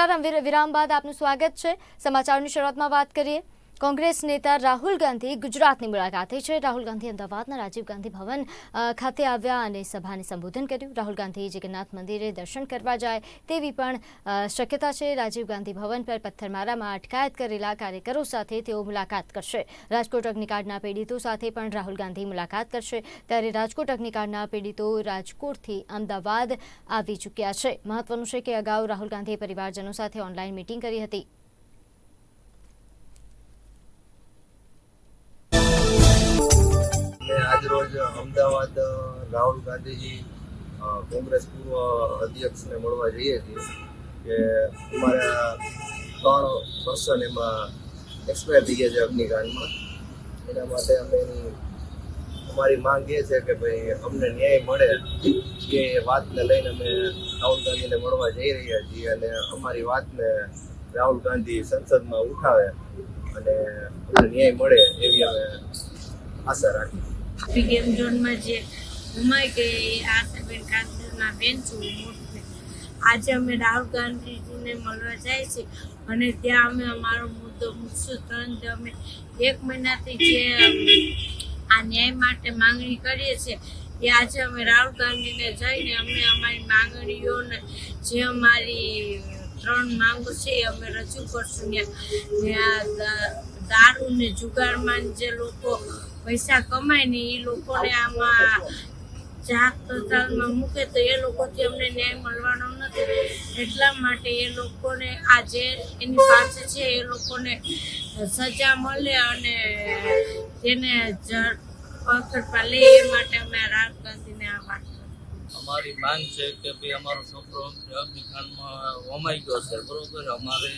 નમસ્કાર વિર- વિરામ બાદ આપનું સ્વાગત છે. સમાચારની શરૂઆતમાં વાત કરીએ. કોંગ્રેસ નેતા રાહુલ ગાંધી ગુજરાતની મુલાકાતે છે. રાહુલ ગાંધી અમદાવાદના રાજીવ ગાંધી ભવન ખાતે આવ્યા અને સભાને સંબોધન કર્યું. રાહુલ ગાંધી જગન્નાથ મંદિરે દર્શન કરવા જાય તેવી પણ શક્યતા છે. રાજીવ ગાંધી ભવન પર પથ્થરમારામાં અટકાયત કરેલા કાર્યકરો સાથે તેઓ મુલાકાત કરશે. રાજકોટ અગ્નિકાંડના પીડિતો સાથે પણ રાહુલ ગાંધી મુલાકાત કરશે. ત્યારે રાજકોટ અગ્નિકાંડના પીડિતો રાજકોટથી અમદાવાદ આવી ચૂક્યા છે. મહત્વનું છે કે અગાઉ રાહુલ ગાંધીએ પરિવારજનો સાથે ઓનલાઈન મિટિંગ કરી હતી. અમે અમદાવાદ રાહુલ ગાંધીજી કોંગ્રેસ પૂર્વ અધ્યક્ષને મળવા જઈએ છીએ કે અમારા ત્રણ પર્સન એમાં એક્સપાયર થઈ ગયા છે અગ્નિકાંડમાં. એના માટે અમે એની, અમારી માંગ એ છે કે ભાઈ અમને ન્યાય મળે એ વાતને લઈને અમે રાહુલ ગાંધીને મળવા જઈ રહ્યા છીએ અને અમારી વાતને રાહુલ ગાંધી સંસદમાં ઉઠાવે અને ન્યાય મળે એવી અમે આશા રાખીએ. હેપી ગેમ ઝોનમાં જે હુમાય કે આશાબેન કાંકરના બેન છું, હું મોટી બેન. આજે અમે રાહુલ ગાંધીજીને મળવા જાય છે અને ત્યાં અમે અમારો મુદ્દો મૂકશું ત્રણ અમે એક મહિનાથી જે આ ન્યાય માટે માંગણી કરીએ છીએ, એ આજે અમે રાહુલ ગાંધીને જઈને અમે અમારી માંગણીઓને જે અમારી ત્રણ માંગો છે એ અમે રજૂ કરશું ત્યાં દારૂ ને જુગારમાં જે લોકો પૈસા કમાય ને એ લોકોને આમાં જાત તતાલમાં મૂકે તો એ લોકોથી અમને ન્યાય મળવાનો નથી. એટલા માટે એ લોકોને આ જે એની પાસે છે, એ લોકોને સજા મળે અને તેને પકડવા લે એ માટે અમે રામ ગાંધીને આ વાત અમારી માંગ છે કે ભાઈ અમારો છોકરો અગ્નિકાંડમાં હોમાઈ ગયો છે, બરોબર? અમારે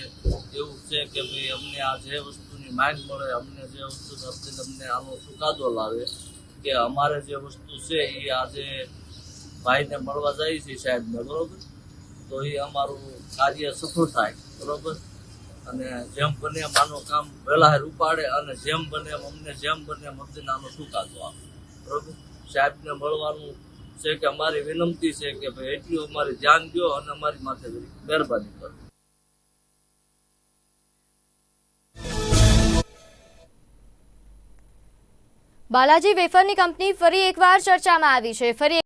એવું છે કે ભાઈ અમને આ જે માંગ મળે અમને જે વસ્તુ નથી અમને આનો ચુકાદો લાવે કે અમારે જે વસ્તુ છે એ આજે ભાઈને મળવા જાય છે સાહેબને બરોબર? તો એ અમારું કાર્ય સફળ થાય, બરોબર? અને જેમ બને એમ આનું કામ વહેલા ઉપાડે અને જેમ બને એમ અમને જેમ બને અમને આનો ચુકાદો આપે, બરોબર? સાહેબને મળવાનું છે કે અમારી વિનંતી છે કે ભાઈ એટલું અમારે ધ્યાન દો અને અમારી માથે મહેરબાની કરો. બાલાજી વેફરની કંપની ફરી એકવાર ચર્ચામાં આવી છે. ફરી